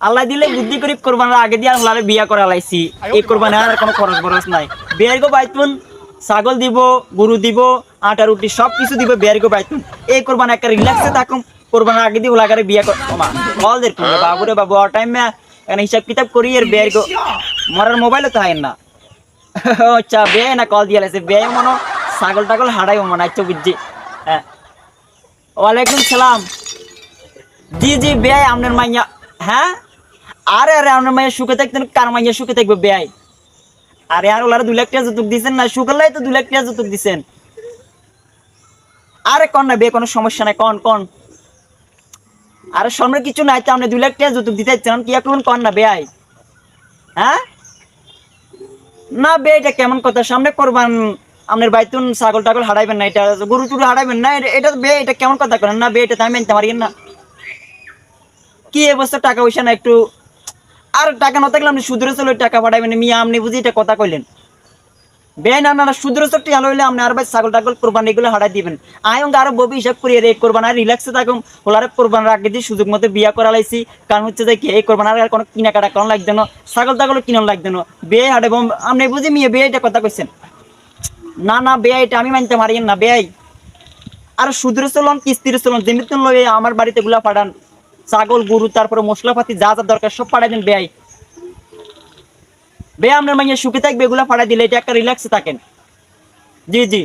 আল্লাহ দিলে বুদ্ধি করি কোরবানের আগে দিয়ে আল্লাহরে বিয়া করে লাইছি এই কোরবানি আর কোনো খরচ বরচ নাই। বিয়ের গো বাইতুন, ছাগল দিব, গরু দিব, আটা, রুটি সব কিছু দিব বিয়ের গো বাইতুন। এই কোরবান একটা রিল্যাক্সে থাকুম, কোরবানের আগে দিয়ে ওলাগারে বিয়া কর কল দের বাবুরে বাবু আর টাইম এখানে হিসাব কিতাব করি এর বিয়ের গো মরার মোবাইলও তো হয় না। আচ্ছা বে না কল দিয়ে লাইছে বে মনো ছাগল টাগল হারাই মনে আচ্ছা বুঝছি। হ্যাঁ। ওয়ালাইকুম সালাম। জি জি, বেয়াই আপনার মাইয়া হ্যাঁ? আরে আরে আপনার মাইয়া সুখে থাকতেন কার মাইয়া সুখে থাকবে বেয়াই? আরে, আর ওলারা দু লাখ টাকা যৌতুক দিছেন না? সুখেলাই তো দু লাখ টাকা যৌতুক দিছেন। আরে, কন না বে কোনো সমস্যা নাই, কন কন। আরে সামনে কিছু নাই তো, আপনি দু লাখ টাকা যৌতুক দিতে চান কি এখন কন না, বেয়াই? হ্যাঁ? না বে এটা কেমন কথা? সামনে করবান, আপনার বাইতুন ছাগল টাগল হারাইবেন না, এটা গরু টুরু হারাইবেন না, এটা- এটা বে এটা কেমন কথা করেন? না বে এটা তো আমি মানতে পারি না। কি অবস্থা, টাকা পয়সা না, একটু আর টাকা না থাকলে আপনি সুদরে চলে টাকা পাঠাবেন। মিয়া, আপনি বুঝি এটা কথা কইলেন। বে না না সুদরে চট্টি আলো হইলে আপনি আর ভাই ছাগল টাগল কোরবান এগুলো হারাই দিবেন। আয় আরও ববি হিসাব করিয়ে রে কোরবান আর রিল্যাক্সে থাকুন। ওলারে কোরবান রাখে দিয়ে সুযোগ মতো বিয়া করা লাইছি। কারণ হচ্ছে যে কি, এই কোরবান আর কোনো কিনা কাটা কোন লাগবে না, ছাগল টাগল কিনন লাগবে না। বে হাটে আপনি বুঝি মিয়া বে এটা কথা কইছেন? না না বে এটা আমি মানতে পারি না বেয়াই আর সুদরে চলন কিস্তির চলন, যেমনি লয়ে আমার বাড়িতে গুলা পাঠান। ছাগল গরু তারপরে মশলাপাতি যা যা দরকার সব পাঠাই দেন বেয়াই। বে আপনার মাইয়া সুখে থাকবে এগুলো পাঠাই দিলে এটা একটা রিল্যাক্সে থাকেন। জি জি।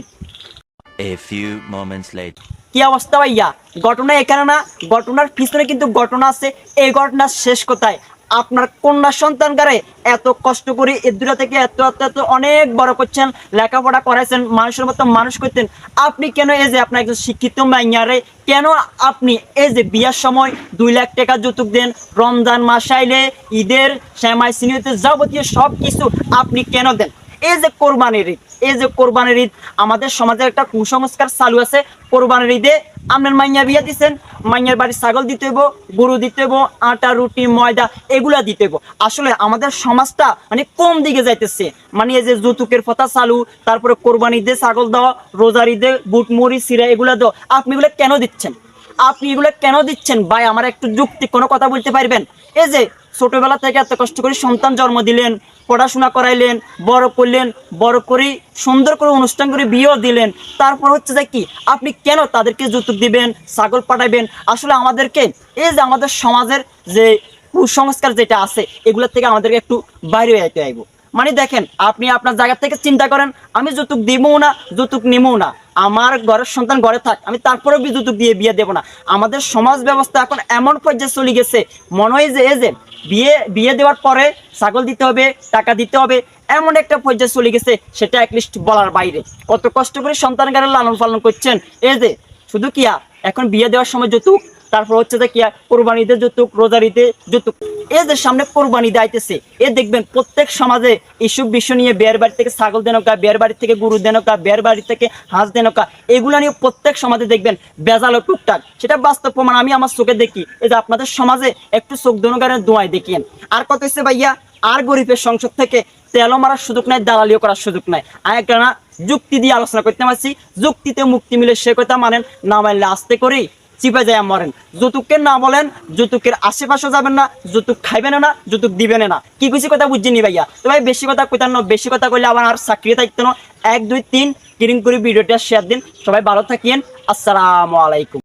A few moments later. কি অবস্থা ভাইয়া? ঘটনা এখানে না ঘটনার পিছনে কিন্তু ঘটনা আছে এই ঘটনা শেষ কোথায়? আপনার কন্যা সন্তান গারে এত কষ্ট করে এদুরা থেকে এত এত এত অনেক বড় করছেন, লেখাপড়া করাইছেন, মানুষের মতো মানুষ করতেন। আপনি কেন এই যে আপনার একজন শিক্ষিত মাইয়ারে, কেন আপনি এই যে বিয়ার সময় দুই লাখ টাকা যৌতুক দেন, রমজান মাসাইলে ঈদের শ্যামাই সিনিয়তে যাবতীয় সব কিছু আপনি কেন দেন? এই যে কোরবানির ঈদ, এই যে কোরবানির ঈদ, আমাদের সমাজে একটা কুসংস্কার চালু আছে। কোরবানির ঈদে আপনার মাইয়া বিয়া দিচ্ছেন মাইয়ার বাড়ি ছাগল দিতে হইব, গরু দিতে হইব, আটা, রুটি, ময়দা, এগুলা দিতে হইব। আসলে আমাদের সমাজটা মানে কম দিকে যাইতেছে। মানে এই যে যৌতুকের কথা চালু, তারপরে কোরবানি ঈদে ছাগল দেওয়া, রোজার ঈদে বুট, মুড়ি, সিরা এগুলা দেওয়া, আপনি এগুলো কেন দিচ্ছেন? আপনি এগুলো কেন দিচ্ছেন? ভাই, আমার একটু যুক্তি, কোনো কথা বলতে পারবেন? এই যে, ছোটবেলা থেকে এত কষ্ট করে সন্তান জন্ম দিলেন, পড়াশোনা করাইলেন, বড় করলেন, বড় করে সুন্দর করে অনুষ্ঠান করে বিয়েও দিলেন, তারপর হচ্ছে যে কি, আপনি কেন তাদেরকে যৌতুক দিবেন, ছাগল পাঠাবেন? আসলে আমাদেরকে, এই যে আমাদের সমাজের যে কুসংস্কার যেটা আছে এগুলোর থেকে আমাদেরকে একটু বাইরে যেতে আইব মানে দেখেন, আপনি আপনার জায়গা থেকে চিন্তা করেন, আমি যৌতুক দিবও না, যৌতুক নিবও না। আমার ঘরের সন্তান ঘরে থাক, আমি তারপরে বিদ্যুৎ দিয়ে বিয়ে দেবো না। আমাদের সমাজ ব্যবস্থা এখন এমন পর্যায়ে চলে গেছে, মনে হয় যে যে বিয়ে বিয়ে দেওয়ার পরে ছাগল দিতে হবে, টাকা দিতে হবে, এমন একটা পর্যায়ে চলে গেছে, সেটা অ্যাটলিস্ট বলার বাইরে। কত কষ্ট করে সন্তান গাড়ি লালন পালন করছেন। এই যে, শুধু কিয়া এখন বিয়ে দেওয়ার সময় যৌতুক তারপর হচ্ছে যে কিয়া কোরবানিতে যৌতুক, রোজারিতে যৌতুক। এই যে সামনে কোরবানি দাইতেছে এ দেখবেন প্রত্যেক সমাজে এইসব বিষয় নিয়ে বিয়ের বাড়ি থেকে ছাগল দেনকা বিয়ের বাড়ি থেকে গরু দেনকা বিয়ের বাড়ি থেকে হাঁস দেনকা এগুলো নিয়ে প্রত্যেক সমাজে দেখবেন বেজালো টুকটাক। সেটা বাস্তব প্রমাণ আমি আমার চোখে দেখি। এই যে আপনাদের সমাজে একটু চোখ দনুগারের দোয়াই দেখিয়েন। আর কত হচ্ছে ভাইয়া? আর গরিবের সংসদ থেকে তেলও মারার সুযোগ নাই, দালালিও করার সুযোগ নাই। আর একটা না যুক্তি দিয়ে আলোচনা করতে পারছি যুক্তিতে মুক্তি মিলে সে কথা মানেন, না মানলে আস্তে করেই চিপে যায় মরেন। যৌতুককে না বলেন, যৌতুকের আশেপাশে যাবেন না, যৌতুক খাইবেন না, যৌতুক দিবেন না। কি কিছু কথা বুঝিনি ভাইয়া? তো ভাই বেশি কথা কইতাম না, বেশি কথা কইলে আমার আর চাকরি থাকতো না। এক, দুই, তিন কিরিং করে ভিডিওটা শেয়ার দিন। সবাই ভালো থাকিয়েন আসসালামু আলাইকুম।